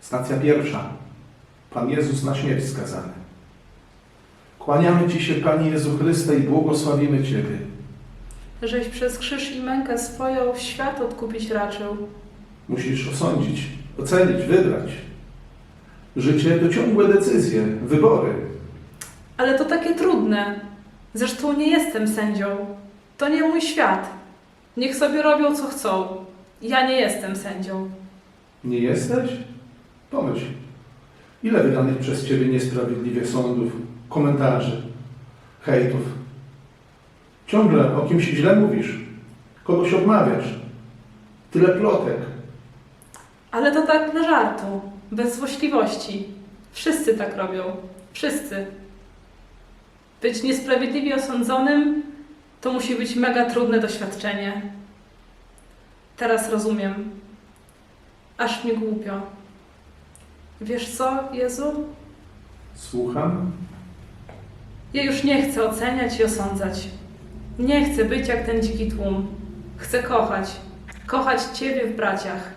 Stacja pierwsza. Pan Jezus na śmierć skazany. Kłaniamy Ci się, Panie Jezu Chryste, i błogosławimy Ciebie. żeś przez krzyż i mękę swoją świat odkupić raczył. Musisz osądzić, ocenić, wybrać. Życie to ciągłe decyzje, wybory. Ale to takie trudne. Zresztą nie jestem sędzią. To nie mój świat. Niech sobie robią co chcą. Ja nie jestem sędzią. Nie jesteś? Pomyśl. Ile wydanych przez Ciebie niesprawiedliwie sądów, komentarzy, hejtów? Ciągle o kimś źle mówisz, kogoś odmawiasz. Tyle plotek. Ale to tak dla żartu, bez złośliwości. Wszyscy tak robią. Wszyscy. Być niesprawiedliwie osądzonym to musi być mega trudne doświadczenie. Teraz rozumiem. Aż mi głupio. Wiesz co, Jezu? Słucham? Ja już nie chcę oceniać i osądzać. Nie chcę być jak ten dziki tłum. Chcę kochać. Kochać Ciebie w braciach.